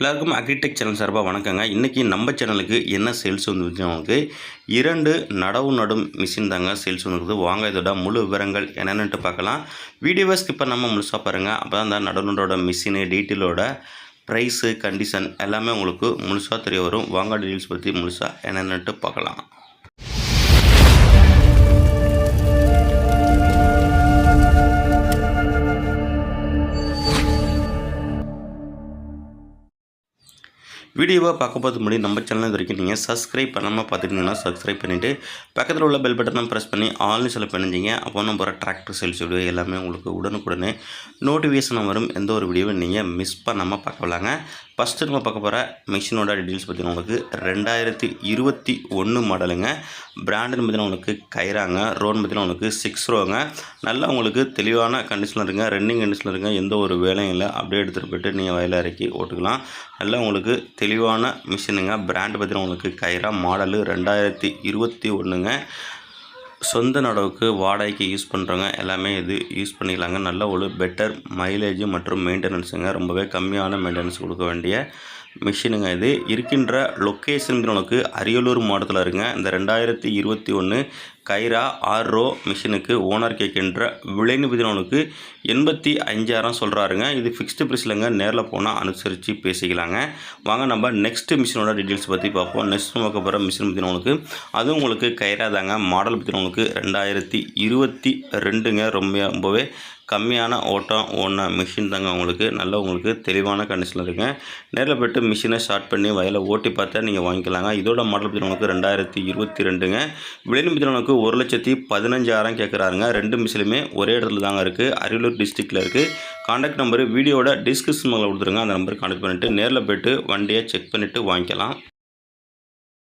எல்லாருக்கும் agritech channel சார்பாக வணக்கங்க. இன்றைக்கி நம்ம சேனலுக்கு என்ன சேல்ஸ் வந்து உங்களுக்கு இரண்டு நடவு நடும் மிஷின் தாங்க சேல்ஸ் வந்துருக்குது வாங்க இதோட முழு விவரங்கள் என்னென்னுட்டு பார்க்கலாம். வீடியோவை ஸ்கிப் பண்ணாமல் முழுசாக பாருங்கள் அப்போ தான் அந்த நடவு நடோட மிஷினு டீட்டெயிலோட ப்ரைஸு கண்டிஷன் எல்லாமே உங்களுக்கு முழுசாக தெரிய வரும். வாங்க டீட்டெயில்ஸ் பற்றி முழுசாக என்னென்னுட்டு பார்க்கலாம். வீடியோவை பார்க்கும்போது முன்னாடி நம்ம சேனல் இது வரைக்கும் நீங்கள் சப்ஸ்கிரைப் பண்ணாமல் பார்த்துக்கிட்டீங்கன்னா சப்ஸ்கிரைப் பண்ணிவிட்டு பக்கத்தில் உள்ள பெல் பட்டனை ப்ரெஸ் பண்ணி ஆல்னு செலக்ட் பண்ணிங்க அப்போ நம்ம போகிற டிராக்டர் சேல்ஸ் வீடியோ எல்லாமே உங்களுக்கு உடனுக்குடனே நோட்டிஃபிகேஷன் வரும். எந்த ஒரு வீடியோவும் நீங்கள் மிஸ் பண்ணாமல் பார்க்கலாங்க ஃபஸ்ட்டு நம்ம பார்க்க போகிற மிஷினோட டீட்டெயில்ஸ் பார்த்தீங்கன்னா உங்களுக்கு ரெண்டாயிரத்தி இருபத்தி ஒன்று மாடலுங்க பிராண்டுன்னு பார்த்தீங்கன்னா உங்களுக்கு கைராங்க ரோன் பார்த்தீங்கன்னா உங்களுக்கு சிக்ஸ் ரோங்க நல்லா உங்களுக்கு தெளிவான கண்டிஷனில் இருங்க ரன்னிங் கண்டிஷனில் இருங்க எந்த ஒரு வேலையும் இல்லை. அப்படியே எடுத்துகிட்டு போயிட்டு நீங்கள் வயலில் இறக்கி ஓட்டுக்கலாம். நல்லா உங்களுக்கு தெளிவான மிஷினுங்க. பிராண்டு பார்த்தீங்கன்னா உங்களுக்கு கைரா மாடலு ரெண்டாயிரத்தி இருபத்தி ஒன்றுங்க சொந்த நடவுக்கு வாடகைக்கு யூஸ் பண்ணுறவங்க எல்லாமே இது யூஸ் பண்ணிக்கலாங்க. நல்ல ஒரு பெட்டர் மைலேஜ் மற்றும் மெயின்டெனன்ஸுங்க ரொம்பவே கம்மியான மெயின்டெனன்ஸ் கொடுக்க வேண்டிய மிஷினுங்க இது இருக்கின்ற லொக்கேஷன் உனக்கு அரியலூர் மாவட்டத்தில் இருங்க. இந்த ரெண்டாயிரத்தி இருபத்தி ஒன்று கைரா ஆர்ரோ மிஷினுக்கு ஓனர் கேட்கின்ற விலை பார்த்தீங்கன்னா எண்பத்தி அஞ்சாயிரம் சொல்கிறாருங்க இது ஃபிக்ஸ்டு ப்ரைஸ்லங்க நேரில் போனால் அனுசரித்து பேசிக்கலாங்க. வாங்க நம்ம நெக்ஸ்ட் மிஷினோட டீட்டெயில்ஸ் பற்றி பார்ப்போம். நெக்ஸ்ட் பார்க்க போகிற மிஷின் பார்த்தீங்கன்னா அதுவும் உங்களுக்கு கைரா தாங்க. மாடல் பார்த்தீங்கன்னா ரெண்டாயிரத்தி இருபத்தி ரெண்டுங்க. ரொம்ப ரொம்பவே கம்மியான ஓட்டம் ஓன மிஷின் தாங்க உங்களுக்கு. நல்ல உங்களுக்கு தெளிவான கண்டிஷனில் இருக்குங்க. நேரில் போய்ட்டு மிஷினை ஸ்டார்ட் பண்ணி வயலை ஓட்டி பார்த்தா நீங்கள் வாங்கிக்கலாங்க. இதோட மாடல் பற்றி உங்களுக்கு ரெண்டாயிரத்தி இருபத்தி ரெண்டுங்க. விலைன்னு பார்த்தீங்கன்னா ஒரு லட்சத்தி பதினஞ்சாயிரம் கேட்குறாருங்க ரெண்டு மிஷினுமே ஒரே இடத்துல தாங்க இருக்குது அரியலூர் டிஸ்ட்ரிக்டில் இருக்குது காண்டாக்ட் நம்பரு வீடியோட டிஸ்கிரிப்ஷனில் கொடுத்துருங்க. அந்த நம்பருக்கு கான்டாக்ட் பண்ணிவிட்டு நேரில் போய்ட்டு வண்டியை செக் பண்ணிவிட்டு வாங்கிக்கலாம்.